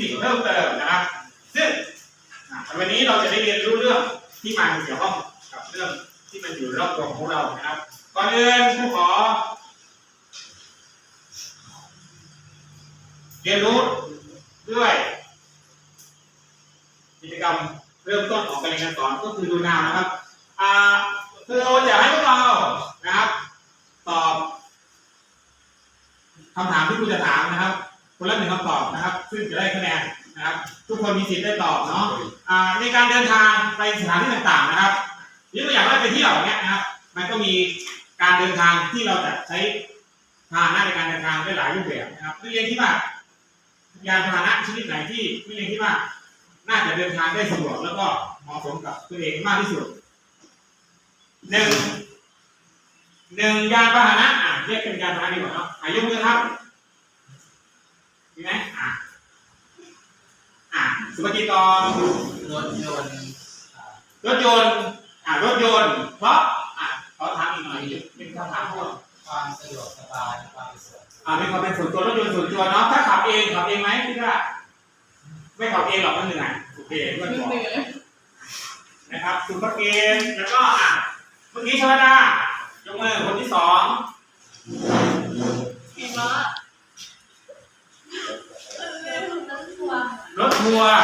สิ่งเพิ่มเติมนะครับ ซึ่งวันนี้เราจะได้เรียนรู้เรื่องที่มาเกี่ยวข้องกับเรื่องที่มันอยู่รอบตัวของเรานะครับ ก่อนอื่นผู้ขอ เรียนรู้ด้วยกิจกรรมเริ่มต้นของการเรียนการสอนก็คือดูนามนะครับอ่าครูจะให้พวกเรานะครับ ตอบคำถามที่ครูจะถามนะครับ คนละหนึ่งคำตอบนะครับ ซึ่งจะได้คะแนนนะครับ ทุกคนมีสิทธิ์ได้ตอบเนาะอ่าในการเดินทางไปสถานที่ต่างๆนะครับยกตัวอย่างว่าไปเที่ยวอย่างเงี้ยนะครับ มันก็มีการเดินทางที่เราจะใช้พาหนะในการเดินทางได้หลายรูปแบบนะครับนักเรียนที่ว่ายานพาหนะชนิดไหนที่นักเรียนที่ว่าน่าจะเดินทางได้สะดวกแล้วก็เหมาะสมกับตัวเองมากที่สุดหนึ่งหนึ่งยานพาหนะอะเรียกเป็นยานพาหนะดีกว่าเนาะยกมือครับมีไหมอะ อะสุภกิจกรรถยนต์อ่ารถยนต์อะรถยนต์เพราะอะขอถามอีกหน่อยเป็นคำถามพวกความสะดวกสบายความเป็นส่วนตัวอะเป็นความเป็นส่วนตัวรถยนต์ส่วนตัวเนาะถ้าขับเองขับเองไหมพี่ว่าไม่ขับเองหรอกมันเหนื่อยโอเคเพื่อนบอกนะครับสุภเกณฑ์แล้วก็อะเมื่อกี้ชวดายกมือคนที่สองเห็นว่า รถทัวร์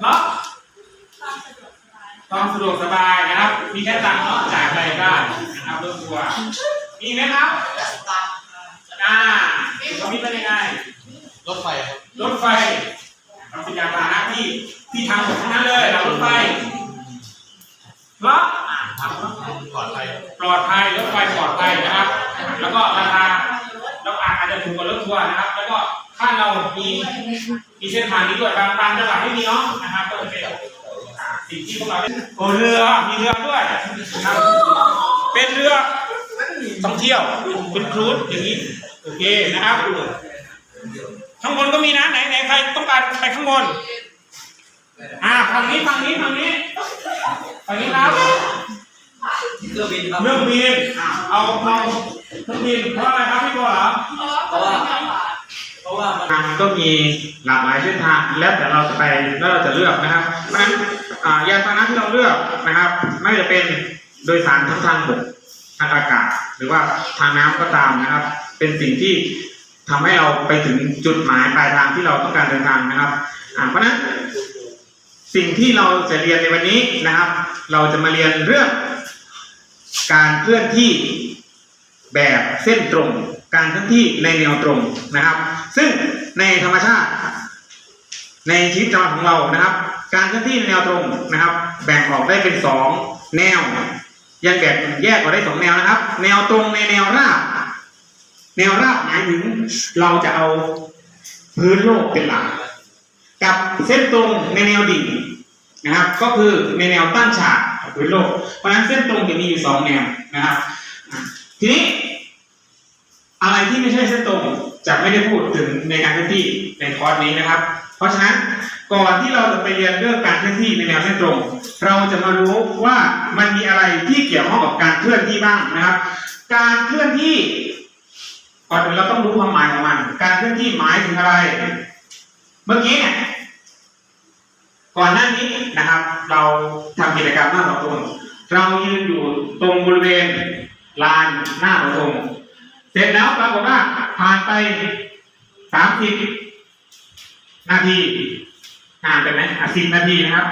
เนาะความสะดวกสบายความสะดวกสบายนะครับ มีแค่ตังค์เนาะจ่ายอะไรได้นะครับรถทัวร์มีไหมครับอ่าตรงนี้เป็นยังไงรถไฟครับรถไฟเราเป็นยานพาหนะที่ที่ทางหมดทั้งนั้นเลยเรารถไฟเพราะอะทำเนาะปลอดภัยปลอดภัยรถไฟปลอดภัยนะครับ แล้วก็ราคาเราอาจจะถูกกว่ารถทัวร์นะครับ แล้วก็ ถ้าเรามีมีเส้นทางนี้ด้วยบางบางจังหวัดไม่มีเนาะนะครับก็จะเป็นอ่าสิ่งที่พวกเราได้โอ้เรือมีเรือด้วยนะครับเป็นเรือท่องเที่ยวเป็นครูซอย่างนี้โอเคนะครับข้างบนก็มีนะไหนไหนใครต้องการไปข้างบนอ่าฝั่งนี้ฝั่งนี้ฝั่งนี้ฝั่งนี้ครับเครื่องบินครับเรื่องบินอ่าเอาเอาเครื่องบินเพราะอะไรครับพี่บัวเหรอเพราะว่า เพราะว่ามันทางก็มีหลากหลายเส้นทางแล้วแต่เราจะไปแล้วเราจะเลือกนะครับเพราะฉะนั้นอ่ายานพาหนะที่เราเลือกนะครับ ไม่ว่าจะเป็นโดยสารทั้งทางบกทางอากาศ หรือว่าทางน้ำก็ตามนะครับ เป็นสิ่งที่ทำให้เราไปถึงจุดหมายปลายทางที่เราต้องการเดินทางนะครับเพราะฉะนั้นสิ่งที่เราจะเรียนในวันนี้นะครับ เราจะมาเรียนเรื่องการเคลื่อนที่แบบเส้นตรง การเคลื่อนที่ในแนวตรงนะครับ ซึ่งในธรรมชาติ ในชีวิตประจำวันของเรานะครับ การเคลื่อนที่ในแนวตรงนะครับ แบ่งออกได้เป็นสองแนวยังแบ่งแยกออกได้สองแนวนะครับ แนวตรงในแนวราบ แนวราบหมายถึงเราจะเอาพื้นโลกเป็นหลักกับเส้นตรงในแนวดิ่งนะครับ ก็คือในแนวตั้งฉากกับพื้นโลก เพราะฉะนั้นเส้นตรงจะมีอยู่สองแนวนะครับ ทีนี้ อะไรที่ไม่ใช่เส้นตรงจะไม่ได้พูดถึงในการเคลื่อนที่ในคอร์สนี้นะครับ เพราะฉะนั้นก่อนที่เราจะไปเรียนเรื่องการเคลื่อนที่ในแนวเส้นตรง เราจะมารู้ว่ามันมีอะไรที่เกี่ยวข้องกับการเคลื่อนที่บ้างนะครับ การเคลื่อนที่ก่อนอื่นเราต้องรู้ความหมายของมัน การเคลื่อนที่หมายถึงอะไร เมื่อกี้เนี่ยก่อนหน้านี้นะครับ เราทำกิจกรรมหน้าเสาธงเรายืนอยู่ตรงบริเวณลานหน้าเสาธง เสร็จแล้วปรากฏว่าผ่านไปสามสิบนาทีห่างกันไหมสิบนาทีนะครับ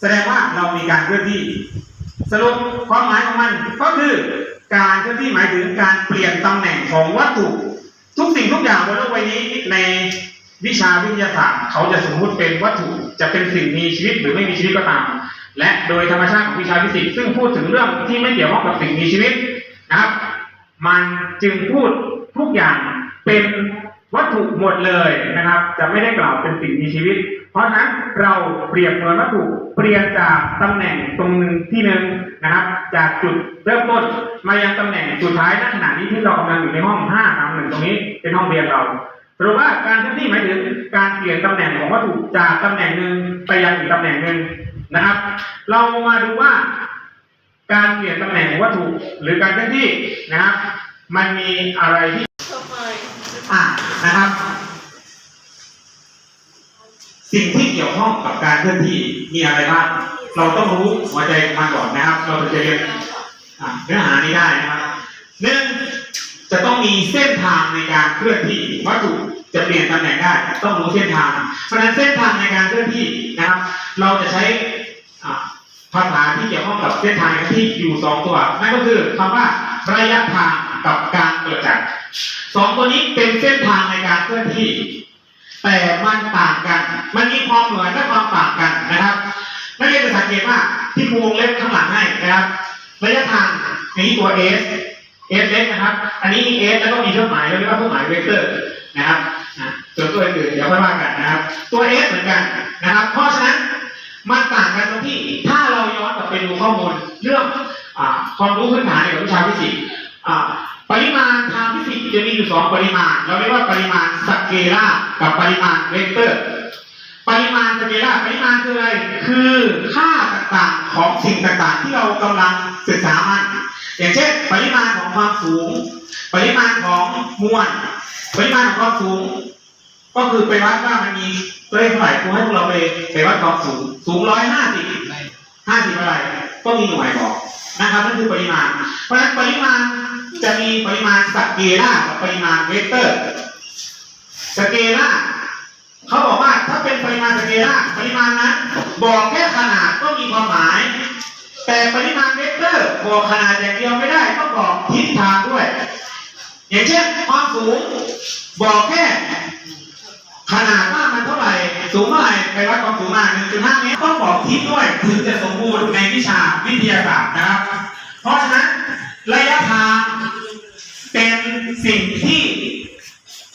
แสดงว่าเรามีการเคลื่อนที่ สรุปความหมายของมันก็คือการเคลื่อนที่หมายถึงการเปลี่ยนตำแหน่งของวัตถุ ทุกสิ่งทุกอย่างบนโลกใบนี้ในวิชาวิทยาศาสตร์ เขาจะสมมุติเป็นวัตถุจะเป็นสิ่งมีชีวิตหรือไม่มีชีวิตก็ตาม และโดยธรรมชาติของวิชาฟิสิกส์ซึ่งพูดถึงเรื่องที่ไม่เกี่ยวข้องกับสิ่งมีชีวิตนะครับ มันจึงพูดทุกอย่างเป็นวัตถุหมดเลยนะครับ จะไม่ได้กล่าวเป็นสิ่งมีชีวิต เพราะฉะนั้นเราเปรียบเหมือนวัตถุเปลี่ยนจากตำแหน่งตรงหนึ่งที่หนึ่งนะครับ จากจุดเริ่มต้นมายังตำแหน่งสุดท้ายณขณะนี้ที่เรากำลังอยู่ในห้อง5 3 1ตรงนี้เป็นห้องเรียนเราสรุปว่าการเคลื่อนที่หมายถึงการเปลี่ยนตำแหน่งของวัตถุจากตำแหน่งหนึ่งไปยังอีกตำแหน่งหนึ่งนะครับ เรามาดูว่า การเปลี่ยนตำแหน่งของวัตถุหรือการเคลื่อนที่นะครับมันมีอะไรที่อ่านะครับ สิ่งที่เกี่ยวข้องกับการเคลื่อนที่มีอะไรบ้างเราต้องรู้หัวใจมันก่อนนะครับ เราจะเรียนเนื้อหานี้ได้นะครับหนึ่งจะต้องมีเส้นทางในการเคลื่อนที่วัตถุจะเปลี่ยนตำแหน่งได้ต้องรู้เส้นทาง เพราะฉะนั้นเส้นทางในการเคลื่อนที่นะครับ เราจะใช้อ่า ภาษาที่เกี่ยวข้องกับเส้นทางการเคลื่อนที่อยู่สองตัวนั่นก็คือคำว่าระยะทางกับการเกิดจากสองตัวนี้เป็นเส้นทางในการเคลื่อนที่ แต่มันต่างกัน มันมีความเหมือนและความต่างกันนะครับนักเรียนจะสังเกตว่าที่ครูวงเล็บข้างหลังให้นะครับระยะทางนี้ตัว s s เล็กนะครับ อันนี้มี s แล้วก็มีเครื่องหมายเรียกว่าเครื่องหมายเวกเตอร์นะครับส่วนตัวอื่นเดี๋ยวค่อยว่ากันนะครับ ตัว s เหมือนกันนะครับ เพราะฉะนั้น มันต่างกันตรงที่ถ้าเราย้อนกลับไปดูข้อมูลเรื่องอความรู้พื้นฐานเกี่ยวกับวิชาฟิสิกส์ปริมาณทางฟิสิกส์จะมีอยู่สองปริมาณ เราเรียกว่าปริมาณสเกลาร์กับปริมาณเวกเตอร์ ปริมาณสเกลาปริมาณคืออะไร คือค่าต่างๆของสิ่งต่างๆ ที่เรากำลังศึกษามัน อย่างเช่น ปริมาณของความสูง ปริมาณของมวล ปริมาณของความสูง ก็คือไปวัดว่ามันมี ตัวเลขเท่าไหร่ครูให้พวกเราไปไปวัดความสูง สูงร้อยห้าสิบห้าสิบอะไร ก็มีหน่วยบอกนะครับนั่นคือปริมาณ เพราะฉะนั้นปริมาณจะมีปริมาณสเกล่ากับปริมาณเวกเตอร์ สเกล่าเขาบอกว่าถ้าเป็นปริมาณสเกล่าปริมาณนั้นบอกแค่ขนาดก็มีความหมาย แต่ปริมาณเวกเตอร์บอกขนาดอย่างเดียวไม่ได้ต้องบอกทิศทางด้วย อย่างเช่นความสูงบอกแค่ ขนาดว่ามันเท่าไหร่ สูงเท่าไหร่ไปวัดความสูงมา1.5เมตรต้องบอกทิศด้วยถึงจะสมบูรณ์ในวิชาวิทยาศาสตร์นะครับ เพราะฉะนั้นระยะทางเป็นสิ่งที่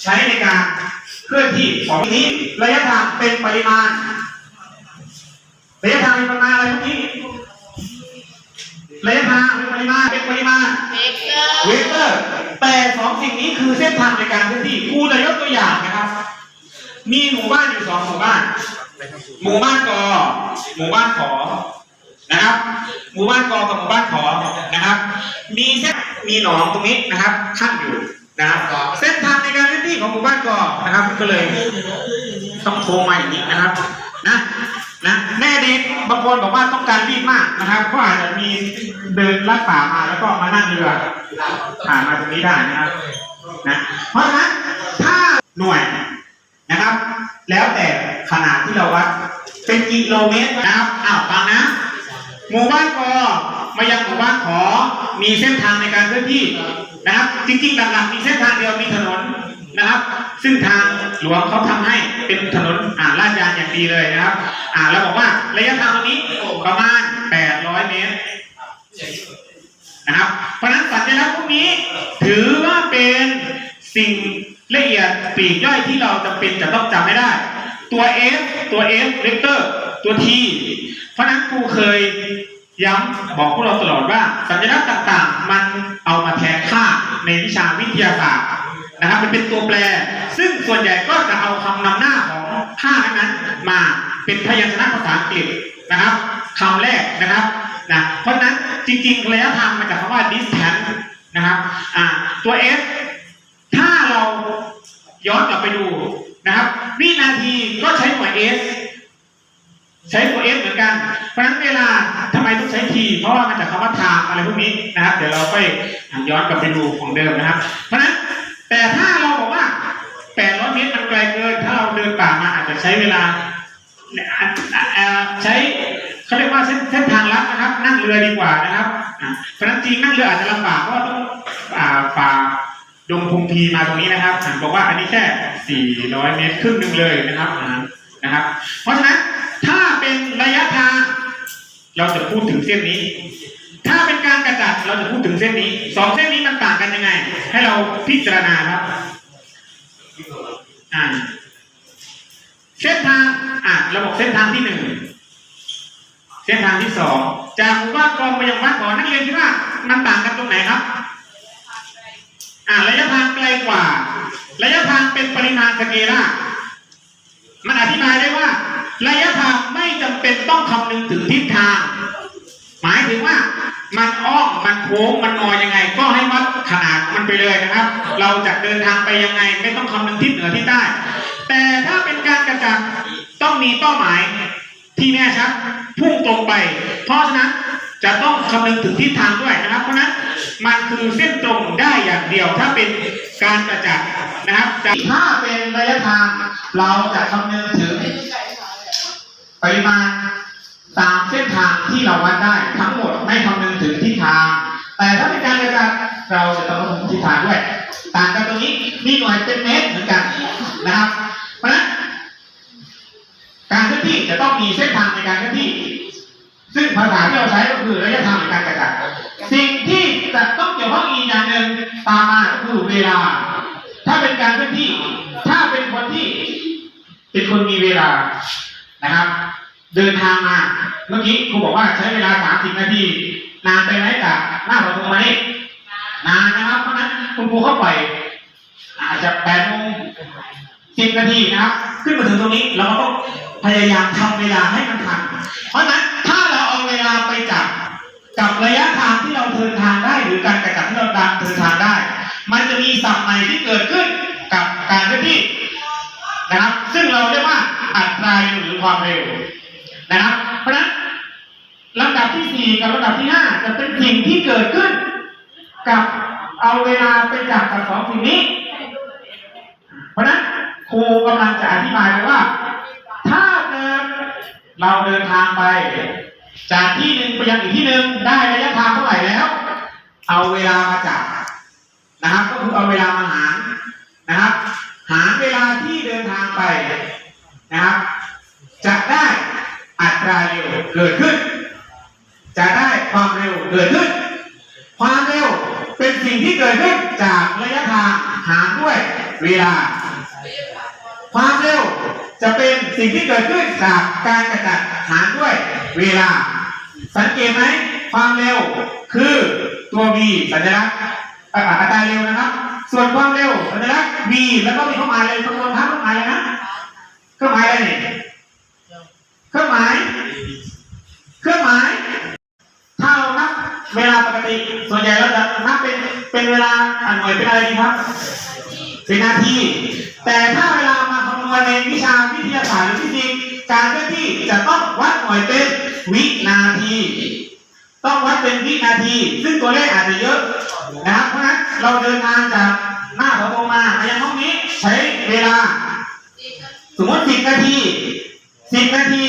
ใช้ในการเคลื่อนที่ของนี้ ระยะทางเป็นปริมาณระยะทางเป็นปริมาณอะไรพวกนี้ระยะทางเป็นปริมาณเป็นปริมาณเวกเตอร์แต่สองสิ่งนี้คือเส้นทางในการเคลื่อนที่ครูจะยกตัวอย่างนะครับ มีหมู่บ้านอยู่สองหมู่บ้าน หมู่บ้านกอหมู่บ้านขอนะครับ หมู่บ้านกอกับหมู่บ้านขอนะครับ มีเส้นมีหนองตรงนี้นะครับขั้นอยู่นะครับเส้นทางในการเลื่อนที่ของหมู่บ้านกอนะครับ ก็เลยต้องโทรมาอย่างนี้นะครับนะนะแน่ดีบางคนบอกว่าต้องการรีบมากนะครับ ก็อาจจะมีเดินลัดป่ามาแล้วก็มานั่งเรือผ่านมาตรงนี้ได้นะครับนะเพราะฉะนั้นถ้าหน่วย นะครับ แล้วแต่ขนาดที่เราวัดเป็นกิโลเมตรนะครับอ้าวฟังนะหมู่บ้านกอมายังหมู่บ้านขอมีเส้นทางในการเคลื่อนที่นะครับ จริงๆหลักๆมีเส้นทางเดียวมีถนนนะครับ ซึ่งทางหลวงเขาทำให้เป็นถนนอ่าลาดยางอย่างดีเลยนะครับ อ่าแล้วบอกว่าระยะทางตรงนี้ประมาณ 800 เมตรนะครับเพราะฉะนั้นสัญลักษณ์พวกนี้ถือว่าเป็นสิ่ง ละเอียดปีกย่อยที่เราจำเป็นจะต้องจำไม่ได้ ตัว F ตัว F เ e กเตอร์ตัว T เพราะฉะนั้นครูเคยย้ำบอกพวกเราตลอดว่า สัญลักษณ์ต่างๆ มันเอามาแทนค่าในวิชาวิทยาศาสตร์นะครับมันเป็นตัวแปร ซึ่งส่วนใหญ่ก็จะเอาคำนำหน้าของค่านั้นมาเป็นพยัญชนะภาษาอังกฤษนะครับคำแรกนะครับนะเพราะฉะนั้นจริงๆระยะทางมาจากคำว่า distance นะครับอ่าตัว F ถ้าเราย้อนกลับไปดูนะครับ วินาทีก็ใช้หน่วย S ใช้ตัว S เหมือนกัน เพราะฉะนั้นเวลาทำไมต้องใช้ T เพราะว่ามาจากคำว่า time อะไรพวกนี้นะครับ เดี๋ยวเราไปย้อนกลับไปดูของเดิมนะครับ เพราะฉะนั้นแต่ถ้าเราบอกว่า 800 เมตรมันไกลเกิน ถ้าเราเดินป่ามาอาจจะใช้เวลาใช้เขาเรียกว่าเส้นทางลัดนะครับ นั่งเรือดีกว่านะครับเพราะฉะนั้นจริงนั่งเรืออาจจะลำบากเพราะต้องอ่าฝ่า ดงพงพีมาตรงนี้นะครับอ่านบอกว่าอันนี้แค่ 400 เมตรครึ่งหนึ่งเลยนะครับอ่านนะครับ เพราะฉะนั้นถ้าเป็นระยะทางเราจะพูดถึงเส้นนี้ ถ้าเป็นการกระจัดเราจะพูดถึงเส้นนี้สองเส้นนี้มันต่างกันยังไง ให้เราพิจารณาครับอ่าเส้นทางอ่าระบบเส้นทางที่หนึ่งเส้นทางที่สองจากหมู่บ้านกองไปยังบ้านขอนักเรียนคิดว่ามันต่างกันตรงไหนครับ อ่าระยะทางไกลกว่า ระยะทางเป็นปริมาณสเกลามันอธิบายได้ว่า ระยะทางไม่จำเป็นต้องคำนึงถึงทิศทาง หมายถึงว่ามันอ้อมมันโค้งมันงอยังไง ก็ให้วัดขนาดมันไปเลยนะครับ เราจะเดินทางไปยังไง ไม่ต้องคำนึงทิศเหนือที่ใต้แต่ถ้าเป็นการกระจัดต้องมีเป้าหมายที่แน่ชัดพุ่งตรงไป เพราะฉะนั้น จะต้องคำนึงถึงทิศทางด้วยนะครับ เพราะนั้นมันคือเส้นตรงได้อย่างเดียว ถ้าเป็นการกระจัดนะครับแต่ถ้าเป็นระยะทางเราจะคำนึงถึงปริมาณตามเส้นทางที่เราวัดได้ทั้งหมดไม่คำนึงถึงทิศทาง แต่ถ้าเป็นการกระจายเราจะต้องคำนึงทิศทางด้วยต่างกันตรงนี้มีหน่วยเป็นเมตรเหมือนกันนะครับ เพราะนั้นการเคลื่อนที่จะต้องมีเส้นทางในการเคลื่อนที่ ซึ่งภาษาที่เราใช้ก็คือระยะทางในการกระจายสิ่งที่จะต้องเกี่ยวข้องอีกอย่างหนึ่งตามมาก็คือเวลา ถ้าเป็นการเคลื่อนที่ ถ้าเป็นคนที่ เป็นคนมีเวลานะครับ เดินทางมา เมื่อกี้ครูบอกว่าใช้เวลา 30 นาที นานไปไหมจากหน้าประตูมานี่นานนะครับ เพราะฉะนั้นคุณครูเข้าไปล่อยอาจจะ8โมง10นาทีนะครับ ขึ้นมาถึงตรงนี้เราก็ต้อง พยายามทำเวลาให้มันทัน เพราะนั้นถ้าเราเอาเวลาไปจับกับระยะทางที่เราเดินทางได้หรือการกระจับที่เราดันเดินทางได้ มันจะมีศัพท์ใหม่ที่เกิดขึ้นกับการเคลื่อนที่นะครับ ซึ่งเราเรียกว่าอัตราหรือความเร็วนะครับ เพราะนั้นลำดับที่สี่กับลำดับที่ห้าจะเป็นสิ่งที่เกิดขึ้น กับเอาเวลาไปจับกับสองสิ่งนี้ เพราะฉะนั้นครูกำลังจะอธิบายไปว่า ถ้าเกิดเราเดินทางไป จากที่หนึ่งไปยังอีกที่หนึ่งได้ระยะทางเท่าไหร่แล้ว เอาเวลามาจับนะครับ ก็คือเอาเวลามาหารนะครับ หารเวลาที่เดินทางไปนะครับ จะได้อัตราเร็วเกิดขึ้น จะได้ความเร็วเกิดขึ้น ความเร็วเป็นสิ่งที่เกิดขึ้นจากระยะทางหารด้วยเวลา ความเร็ว จะเป็นสิ่งที่เกิดขึ้นจากการกระจัดหารด้วยเวลา สังเกตไหมความเร็วคือตัว v สัญลักษณ์เอ่ออัตราเร็วนะครับ ส่วนความเร็วสัญลักษณ์ v แล้วก็มีเครื่องหมายอะไรคำนวณทั้งเครื่องหมายเลยนะเครื่องหมายอะไรนี่เครื่องหมาย เครื่องหมาย ถ้าเรานับเวลาปกติ ส่วนใหญ่เราจะนับเป็นเป็นเวลาอ่านหน่วยเป็นอะไรดีครับ เป็นนาที แต่ถ้าเวลา มาคำวณในวิชาวิทยาศาสตร์หรือฟิสิกส์การเคลื่อนที่จะต้องวัดหน่วยเป็นวินาที ต้องวัดเป็นวินาที ซึ่งตัวเลขอาจจะเยอะนะครับ เพราะฉะนั้นเราเดินทางจากหน้าเสาธงมามายังห้องนี้ใช้เวลา สมมติ10นาที10นาที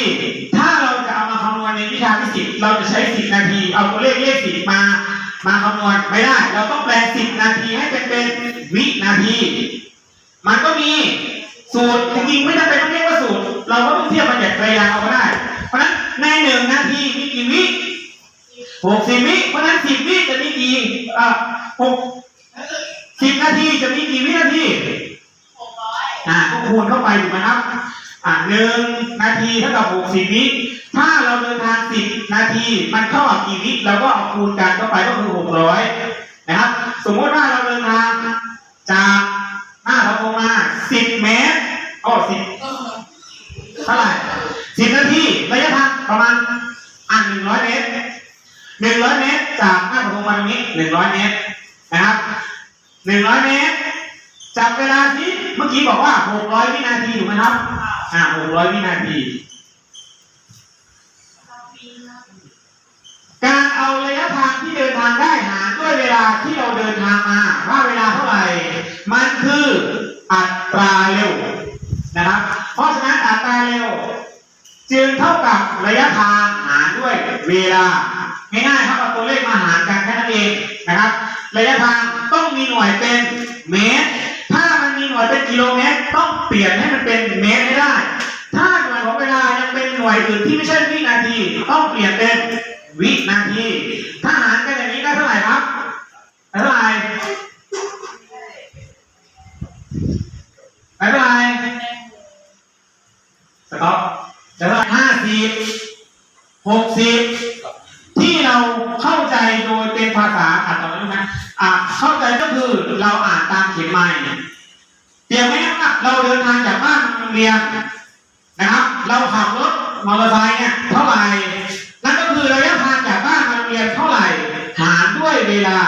ถ้าเราจะเอามาคำนวณในวิชาฟิสิกส์เราจะใช้10นาที เอาตัวเลขเลข10มามาคำนวณไม่ได้ เราต้องแปลง10นาทีให้เป็นเป็นวินาที มันก็มี สูตรจริงๆไม่จำเป็นต้องเรียกว่าสูตร เราก็ต้องเทียบมาจากระยะเอาก็ได้ เพราะฉะนั้นในหนึ่งนาทีมีกี่วิหกสิบวิเพราะฉะนั้นสิบวิจะมีกี่อ่าหกสิบนาทีจะมีกี่วินาทีอ่าก็คูณเข้าไปถูกไหมครับ อ่าหนึ่งนาทีเท่ากับหกสิบวิถ้าเราเดินทางสิบนาทีมันเท่ากับกี่วิเราก็เอาคูณกันเข้าไปก็คือหกร้อยนะครับ สมมติว่าเราเดินทางจากหน้าเราโงมาสิบเม ตรอ๋อสิบเท่าไหร่สิบนาทีระยะทางประมาณอ่านหนึ่งร้อยเมตรหนึ่งร้อยเมตรจากหน้าเราโงมาตรงนี้หนึ่งร้อยเมตรนะครับหนึ่งร้อยเมตรจับเวลาสิเมื่อกี้บอกว่า600วินาทีถูกไหมครับอ่า600วินาที การเอาระยะทางที่เดินทางได้หารด้วยเวลาที่เราเดินทางมาว่าเวลาเท่าไหร่ มันคืออัตราเร็ว นะครับ เพราะฉะนั้นอัตราเร็ว จึงเท่ากับระยะทางหารด้วยเวลาง่ายๆครับเอาตัวเลขมาหารกันแค่นั้นเองนะครับ ระยะทางต้องมีหน่วยเป็นเมตร ถ้ามันมีหน่วยเป็นกิโลเมตร ต้องเปลี่ยนให้มันเป็นเมตรให้ได้ ถ้าหน่วยของเวลายังเป็นหน่วยอื่นที่ไม่ใช่วินาทีต้องเปลี่ยนเป็นวินาทีถ้าหารกันอย่างนี้ได้เท่าไหร่ครับได้เท่าไหร่ได้เท่าไหร่ สต็อปได้เท่าห้าสิบหกสิบที่เราเข้าใจโดยเป็นภาษาอ่านต่อไปรู้ไหมอ่าเข้าใจก็คือเราอ่านตามเข็มไม้เปรียบไหมว่าเราเดินทางจากบ้านมาโรงเรียนนะครับ เราขับรถมอเตอร์ไซค์เนี่ยเท่าไหร่นั่นก็คือระยะทางจากบ้านมาโรงเรียนเท่าไหร่หารด้วยเวลา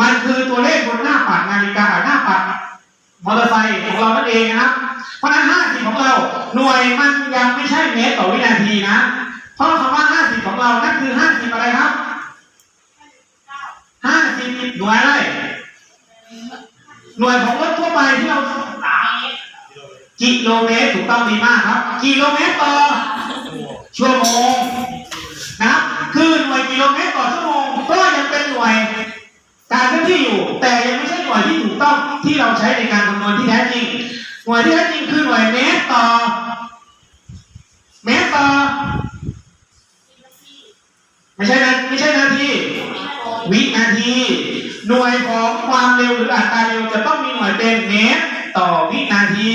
มันคือตัวเลขบนหน้าปัดนาฬิกาหน้าปัดมอเตอร์ไซค์ของเรานั่นเองนะครับ เพราะฉะนั้น50 ของเราหน่วยมันยังไม่ใช่เมตรต่อวินาทีนะ เพราะคำว่า 50 ของเรา นั่นคือ 50 อะไรครับ 50 หน่วยอะไร หน่วยของรถทั่วไปที่เรากิโลเมตรถูกต้องดีมากครับ กิโลเมตรต่อชั่วโมงนะครับคือหน่วยกิโลเมตรต่อชั่วโมงก็ยังเป็นหน่วยการเคลื่อนที่อยู่ แต่ยังไม่ใช่หน่วยที่ถูกต้องที่เราใช้ในการคำนวณที่แท้จริง หน่วยที่แท้จริงคือหน่วยเมตรต่อ เมตรต่อ ไม่ใช่นะไม่ใช่นาทีวินาที หน่วยของความเร็วหรืออัตราเร็วจะต้องมีหน่วยเป็นเมตรต่อวินาที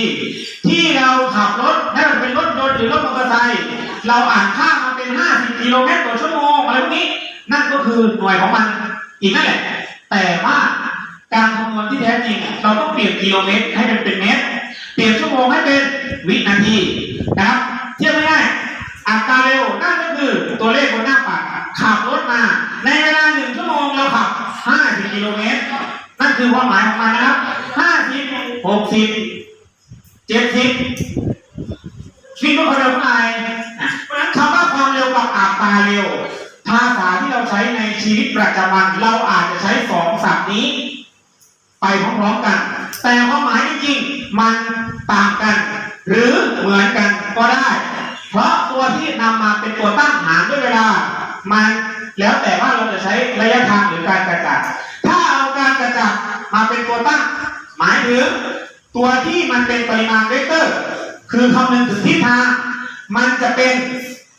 ที่เราขับรถไม่ว่าจะเป็นรถยนต์หรือรถมอเตอร์ไซค์เราอ่านค่ามาเป็น 50กิโลเมตรต่อชั่วโมงอะไรพวกนี้ นั่นก็คือหน่วยของมันอีกนั่นแหละ แต่ว่าการคำนวณที่แท้จริงเราต้องเปลี่ยนกิโลเมตรให้เป็นเป็นเมตร เปลี่ยนชั่วโมงให้เป็นวินาทีนะครับเทียบไม่ได้อัตราเร็วนั่นก็คือตัวเลขบนหน้าปัดขับรถมา ในเวลาหนึ่งชั่วโมงเราขับ 50 กิโลเมตร นั่นคือความหมายของมันนะครับ 50 60 70วิ่งด้วยความเร็วเท่าไหร่เพราะฉะนั้นคำว่าความเร็วกับอัตราเร็ว ภาษาที่เราใช้ในชีวิตประจำวัน เราอาจจะใช้สองศัพท์นี้ ไปพร้อมๆกัน แต่ความหมายจริงๆมันต่างกัน หรือเหมือนกันก็ได้ เพราะตัวที่นำมาเป็นตัวตั้งหารด้วยเวลา มันแล้วแต่ว่าเราจะใช้ระยะทางหรือการกระจัดถ้าเอาการกระจัดมาเป็นตัวตั้ง หมายถึงตัวที่มันเป็นปริมาณเวกเตอร์ คือคำนึงถึงทิศทางมันจะเป็น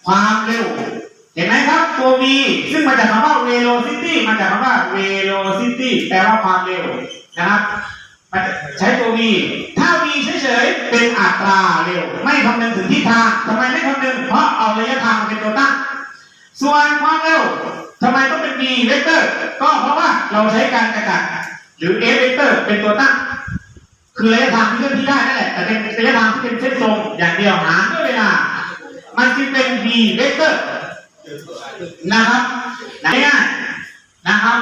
ความเร็ว เห็นไหมครับตัว v ซึ่งมาจากคำว่า velocity มาจากคำว่า velocity แปลว่าความเร็วนะครับ มันใช้ตัว v ถ้า v เฉยๆเป็นอัตราเร็ว ไม่คำนึงถึงทิศทางทำไมไม่คำนึงเพราะเอาระยะทางเป็นตัวตั้ง ส่วนความเร็วทำไมต้องเป็น v เวกเตอร์ ก็เพราะว่าเราใช้การกระจัดหรือ f เวกเตอร์เป็นตัวตั้ง คือระยะทางที่เคลื่อนที่ได้นั่นแหละแต่เป็นระยะทางที่เป็นเส้นตรงอย่างเดียวหารด้วยเวลา มันจึงเป็น v เวกเตอร์นะครับง่ายนะครับ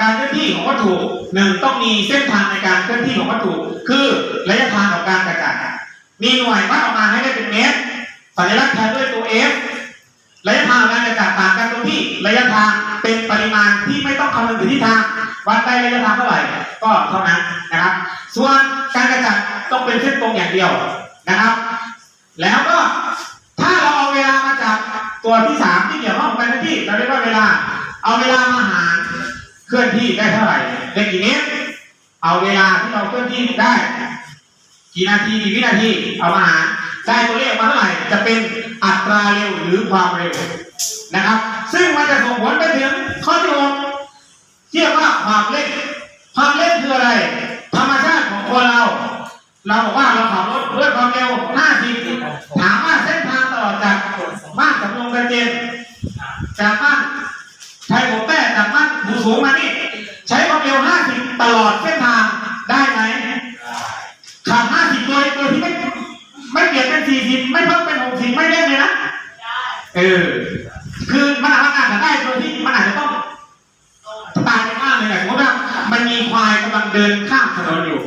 การเคลื่อนที่ของวัตถุหนึ่งต้องมีเส้นทางในการเคลื่อนที่ของวัตถุ คือระยะทางของการกระจายมีหน่วยวัดออกมาให้ได้เป็นเมตรสัญลักษณ์แทนด้วยตัว f ระยะทางของการกระจายต่างกันตรงที่ระยะทางเป็นปริมาณที่ไม่ต้องคำนึงถึงทิศทางวัดได้ระยะทางเท่าไหร่ ก็เท่านั้นนะครับ ส่วนการกระจายต้องเป็นเส้นตรงอย่างเดียวนะครับ แล้วก็ถ้าเราเอาเวลามาจากตัวที่สามที่เกี่ยวข้องกับการเคลื่อนที่เราเรียกว่าเวลา เอาเวลามาหาร เคลื่อนที่ได้เท่าไหร่ได้กี่เมตรเอาเวลาที่เราเคลื่อนที่ได้ กี่นาทีกี่วินาทีเอามาหารได้ตัวเลขมาเท่าไหร่จะเป็นอัตราเร็วหรือความเร็วนะครับ ซึ่งมันจะส่งผลไปถึงข้อที่หกเรียกว่าความเร่งความเร่งคืออะไร ธรรมชาติของคนเรา เราบอกว่าเราขับรถด้วยความเร็ว 50 ถามว่าเส้นทางตลอดจากบ้านสำโรงกระเจนจากบ้าน ชัยโบแป้จากบ้านบูสูงมานี่ ใช้ความเร็ว50 ตลอดเส้นทางได้ไหมขับ50โดยโดยที่ไม่ไม่เปลี่ยนเป็น40ไม่เพิ่มเป็น60ไม่เล่นเลยนะเออ คือมันอาจจะได้โดยที่มันอาจจะต้องตายไปมากเลยนะสมมติว่ามันมีควายกำลังเดินข้ามถนนอยู่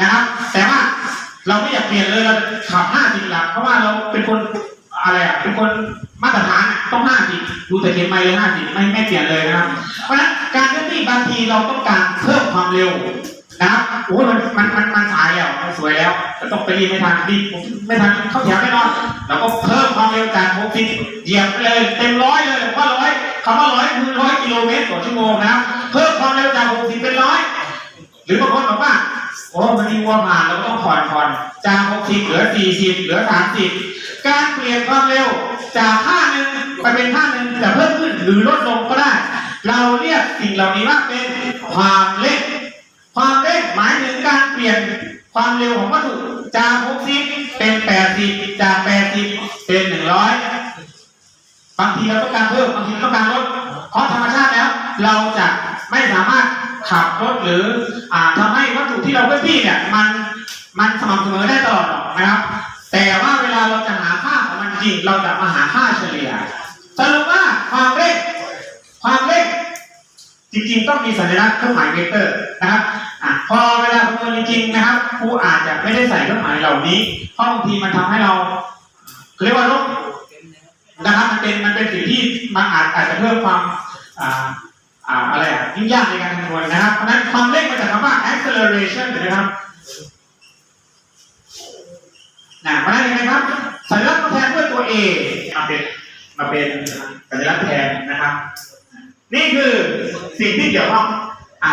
นะครับ แต่ว่าเราไม่อยากเปลี่ยนเลยเราขับ50หลักเพราะว่าเราเป็นคนอะไรอะเป็นคนมาตรฐาน ต้อะต้อง50ดูแต่เข็มไมล์เลย50ไม่ไม่เปลี่ยนเลยนะครับ เพราะฉะนั้นการเคลื่อนที่บางทีเราต้องการเพิ่มความเร็วนะครับโอ้มันมันมันมันสายแล้วมันสวยแล้วแต่ต้องไปรีบไม่ทันรีบไม่ทันเข้าแถวแน่นอนเราก็เพิ่มความเร็วจาก60เหยียบไปเลยเต็มร้อยเลยว่าร้อยคำว่าร้อยคือร้อยกิโลเมตรต่อชั่วโมงนะเพิ่มความเร็วจาก60เป็นร้อยหรือบางคนบอกว่าโอ้มันมีวัวผ่านเราต้องผ่อนผ่อนจาก60เหลือ40เหลือ30การเปลี่ยนความเร็วจากท่าหนึ่ง ไปเป็นท่าหนึ่งจะเพิ่มขึ้นหรือลดลงก็ได้ เราเรียกสิ่งเหล่านี้ว่าเป็นความเร่งความเร่งหมายถึงการเปลี่ยนความเร็วของวัตถุจาก 60 เป็น 80 จาก 80 เป็น 100 บางทีเราต้องการเพิ่มบางทีเราต้องการลดเพราะธรรมชาติแล้ว เราจะไม่สามารถขับรถหรืออ่าทำให้วัตถุที่เราเคลื่อนที่เนี่ยมันมันสม่ำเสมอได้ตลอดนะครับ แต่ว่าเวลาเราจะหาค่าของมันจริง เราจะมาหาค่าเฉลี่ย สรุปว่าความเร่งความเร่งจริงๆ ต้องมีสัญลักษณ์เครื่องหมายเวกเตอร์นะครับอพอเวลาคำนวณจริงๆนะครับครูอาจจะไม่ได้ใส่เครื่องหมายเหล่านี้เพราะบางทีมันทำให้เราเรียกว่าลบนะครับมันเป็นมันเป็นสิ่งที่มันอาจอาจจะเพิ่มความอ่าอ่าอะไรอะยุ่งยากในการคำนวณนะครับ เพราะนั้นความเร่งมาจากคำว่า acceleration นะครับนะเพราะนั้นยังไงครับสัญลักษณ์ตัวแทนด้วยตัว A มาเป็น มาเป็นสัญลักษณ์แทนนะครับ นี่คือสิ่งที่เกี่ยวข้องอะ